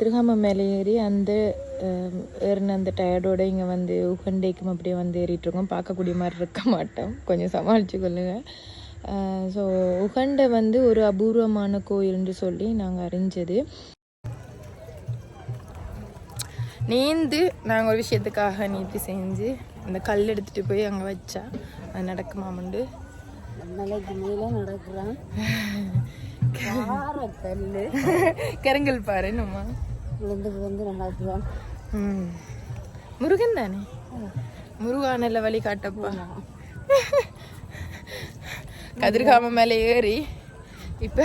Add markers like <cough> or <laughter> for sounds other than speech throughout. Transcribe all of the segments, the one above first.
திருகாம மேலே ஏறி அந்த ஏறின அந்த டயர்டோட இங்கே வந்து உகண்டேக்கும் அப்படியே வந்து ஏறிட்டு இருக்கோம் பார்க்கக்கூடிய மாதிரி இருக்க மாட்டோம். கொஞ்சம் சமாளித்து கொள்ளுங்க. ஸோ உகண்டை வந்து ஒரு அபூர்வமான கோயில்னு சொல்லி நாங்கள் அறிஞ்சது. நீந்து நாங்கள் ஒரு விஷயத்துக்காக நீத்தி செஞ்சு அந்த கல் எடுத்துகிட்டு போய் அங்கே வச்சா அது நடக்குமாமண்டு மலைக்கு மேலே நடக்கிறான். <laughs> கருங்கல் பாரு நம்ம. முருகன் தானே? முருகானில் வழி காட்டப்பா. கதிர்காம மேலே ஏறி இப்போ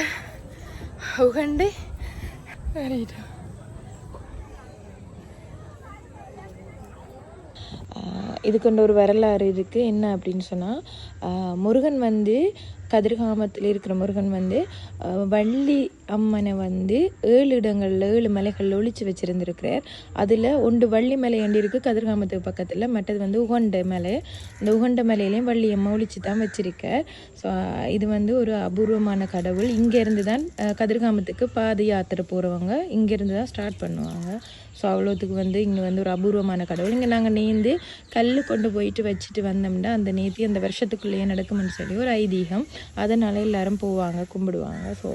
உகண்டு ஏறிட்டோம் இதுக்கு ஒரு வரலாறு இருக்குது என்ன அப்படின்னு சொன்னால் முருகன் வந்து கதிர்காமத்தில் இருக்கிற முருகன் வந்து வள்ளி அம்மனை வந்து ஏழு இடங்களில் ஏழு மலைகளில் ஒழிச்சு வச்சுருந்துருக்கிறார். அதில் ஒன்று வள்ளி மலை ஏண்டி இருக்குது கதிர்காமத்துக்கு பக்கத்தில். மற்றது வந்து உகண்ட மலை. இந்த உகண்ட மலையிலையும் வள்ளி அம்மா ஒழிச்சு தான் வச்சுருக்கார். ஸோ இது வந்து ஒரு அபூர்வமான கடவுள். இங்கேருந்து தான் கதிர்காமத்துக்கு பாத யாத்திரை போகிறவங்க இங்கேருந்து தான் ஸ்டார்ட் பண்ணுவாங்க. ஸோ அவ்வளோத்துக்கு வந்து இங்கே வந்து ஒரு அபூர்வமான கடவுள். இங்கே நாங்கள் நேர்ந்து கல் கொண்டு போயிட்டு வச்சுட்டு வந்தோம்னா அந்த நேர்த்தி அந்த வருஷத்துக்குள்ளேயே நடக்கும்னு சொல்லி ஒரு ஐதீகம். அதனால எல்லாரும் போவாங்க கும்பிடுவாங்க ஸோ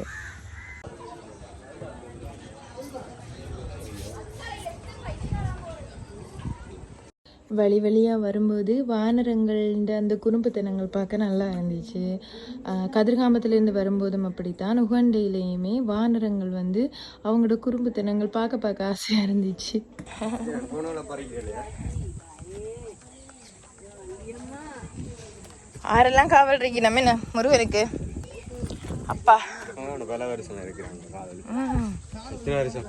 வழி வழியாக வரும்போது வானரங்கள்ட அந்த குறும்புத்தனங்கள் பார்க்க நல்லா இருந்துச்சு. ஆஹ் கதிர்காமத்துலேருந்து வரும்போதும் அப்படித்தான். உகண்டையிலையுமே வானரங்கள் வந்து அவங்களோட குறும்புத்தனங்கள் பார்க்க பார்க்க ஆசையாக இருந்துச்சு. ஆரெல்லாம் காவல் இருக்கு நம்ம என்ன முருகனுக்கு அப்பா. பல வருஷம் இருக்கிறாங்க காதல். ம். எத்தனை வருஷம்?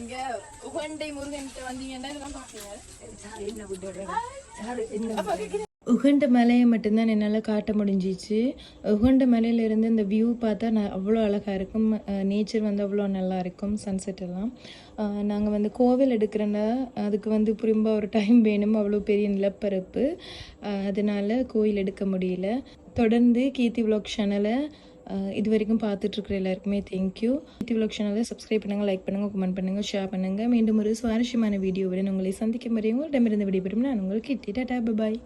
இங்க உகண்டை முருகன் வந்தீங்கன்னா உகண்ட மலையை மட்டும்தான் என்னால் காட்ட முடிஞ்சிச்சு. உகண்ட மலையிலேருந்து இந்த வியூ பார்த்தா நான் அவ்வளோ அழகாக இருக்கும். நேச்சர் வந்து அவ்வளோ நல்லா இருக்கும் சன்செட் எல்லாம். நாங்கள் வந்து கோவில் எடுக்கிறோன்னா அதுக்கு வந்து திரும்ப ஒரு டைம் வேணும். அவ்வளோ பெரிய நிலப்பரப்பு. அதனால் கோயில் எடுக்க முடியல. தொடர்ந்து கீர்த்தி விலாக் சேனலை இது வரைக்கும் பார்த்துட்ருக்குற எல்லாருக்குமே தேங்க்யூ யூடியூப் விலாக் சேனலை சப்ஸ்கிரைப் பண்ணுங்கள் லைக் பண்ணுங்கள் கமெண்ட் பண்ணுங்கள் ஷேர் பண்ணுங்கள் மீண்டும் ஒரு சுவாரஸ்யமான வீடியோவுடன் உங்களை சந்திக்கும் வரையும் உங்களிடமிருந்து விடைபெறும். நான் உங்களுக்கு கிட்டி டாட்டா பாய்